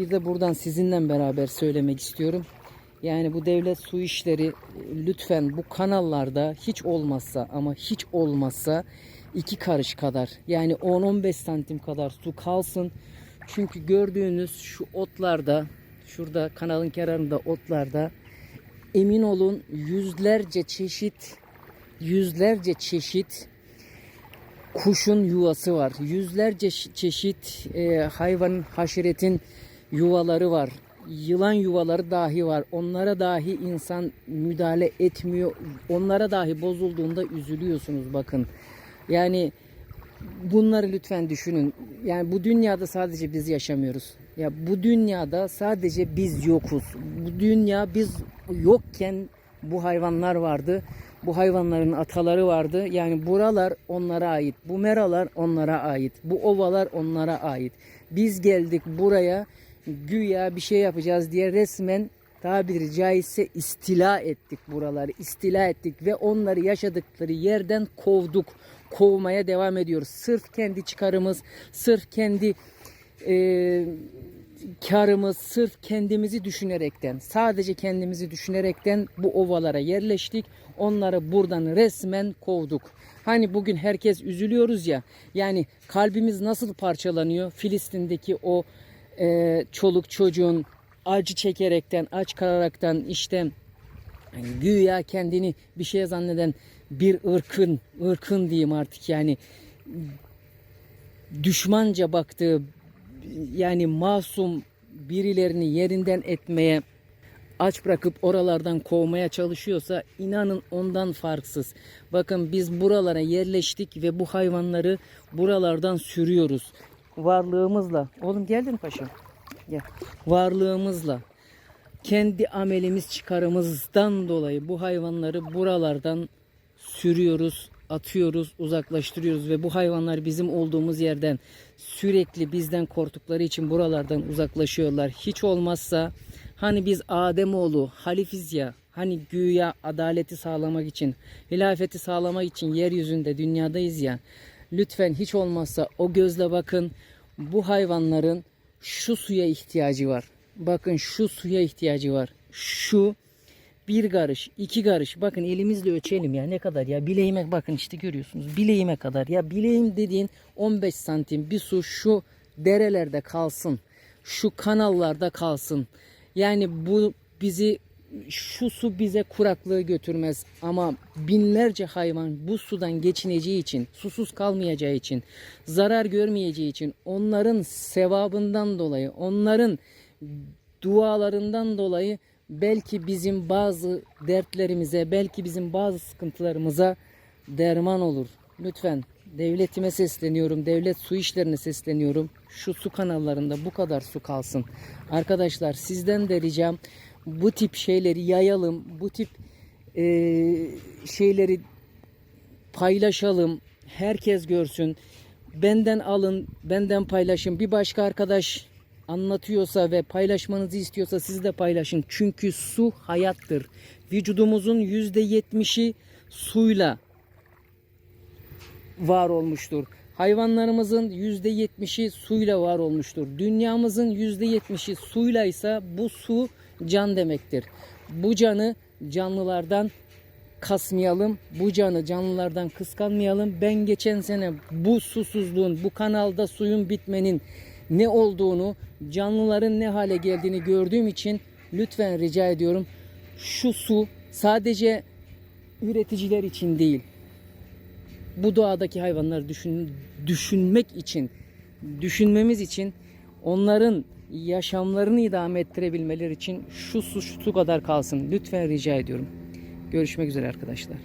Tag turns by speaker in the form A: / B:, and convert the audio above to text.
A: bir de buradan sizinle beraber söylemek istiyorum. Yani bu devlet su işleri lütfen bu kanallarda hiç olmazsa ama hiç olmazsa iki karış kadar yani 10-15 santim kadar su kalsın. Çünkü gördüğünüz şu otlarda şurada kanalın kenarında otlarda emin olun yüzlerce çeşit yüzlerce çeşit kuşun yuvası var. Yüzlerce çeşit e, hayvan haşeretin yuvaları var. Yılan yuvaları dahi var. Onlara dahi insan müdahale etmiyor. Onlara dahi bozulduğunda üzülüyorsunuz bakın. Yani bunları lütfen düşünün. Yani bu dünyada sadece biz yaşamıyoruz. Ya bu dünyada sadece biz yokuz. Bu dünya biz yokken bu hayvanlar vardı. Bu hayvanların ataları vardı. Yani buralar onlara ait. Bu meralar onlara ait. Bu ovalar onlara ait. Biz geldik buraya güya bir şey yapacağız diye resmen tabiri caizse istila ettik buraları. istila ettik ve onları yaşadıkları yerden kovduk. Kovmaya devam ediyoruz. Sırf kendi çıkarımız, sırf kendi e, karımız sırf kendimizi düşünerekten, sadece kendimizi düşünerekten bu ovalara yerleştik. Onları buradan resmen kovduk. Hani bugün herkes üzülüyoruz ya. Yani kalbimiz nasıl parçalanıyor? Filistin'deki o e, çoluk çocuğun acı çekerekten, aç kalaraktan işte yani güya kendini bir şey zanneden bir ırkın, ırkın diyeyim artık yani düşmanca baktığı yani masum birilerini yerinden etmeye aç bırakıp oralardan kovmaya çalışıyorsa inanın ondan farksız. Bakın biz buralara yerleştik ve bu hayvanları buralardan sürüyoruz. Varlığımızla. Oğlum geldin paşam. Gel. Varlığımızla kendi amelimiz çıkarımızdan dolayı bu hayvanları buralardan sürüyoruz, atıyoruz, uzaklaştırıyoruz ve bu hayvanlar bizim olduğumuz yerden sürekli bizden korktukları için buralardan uzaklaşıyorlar. Hiç olmazsa hani biz Ademoğlu halifiz ya hani güya adaleti sağlamak için, hilafeti sağlamak için yeryüzünde dünyadayız ya. Lütfen hiç olmazsa o gözle bakın. Bu hayvanların şu suya ihtiyacı var. Bakın şu suya ihtiyacı var. Şu bir karış, iki karış. Bakın elimizle ölçelim ya ne kadar ya. Bileğime bakın işte görüyorsunuz. Bileğime kadar. Ya bileğim dediğin 15 santim bir su şu derelerde kalsın. Şu kanallarda kalsın. Yani bu bizi şu su bize kuraklığı götürmez ama binlerce hayvan bu sudan geçineceği için, susuz kalmayacağı için, zarar görmeyeceği için, onların sevabından dolayı, onların dualarından dolayı belki bizim bazı dertlerimize, belki bizim bazı sıkıntılarımıza derman olur. Lütfen devletime sesleniyorum, devlet su işlerine sesleniyorum. Şu su kanallarında bu kadar su kalsın. Arkadaşlar sizden de ricam bu tip şeyleri yayalım, bu tip e, şeyleri paylaşalım. Herkes görsün. Benden alın, benden paylaşın. Bir başka arkadaş anlatıyorsa ve paylaşmanızı istiyorsa siz de paylaşın. Çünkü su hayattır. Vücudumuzun yüzde yetmişi suyla var olmuştur. Hayvanlarımızın yüzde yetmişi suyla var olmuştur. Dünyamızın yüzde yetmişi suyla ise bu su can demektir. Bu canı canlılardan kasmayalım. Bu canı canlılardan kıskanmayalım. Ben geçen sene bu susuzluğun, bu kanalda suyun bitmenin ne olduğunu, canlıların ne hale geldiğini gördüğüm için lütfen rica ediyorum. Şu su sadece üreticiler için değil. Bu doğadaki hayvanları düşün, düşünmek için, düşünmemiz için onların yaşamlarını idame ettirebilmeleri için şu su şu kadar kalsın. Lütfen rica ediyorum. Görüşmek üzere arkadaşlar.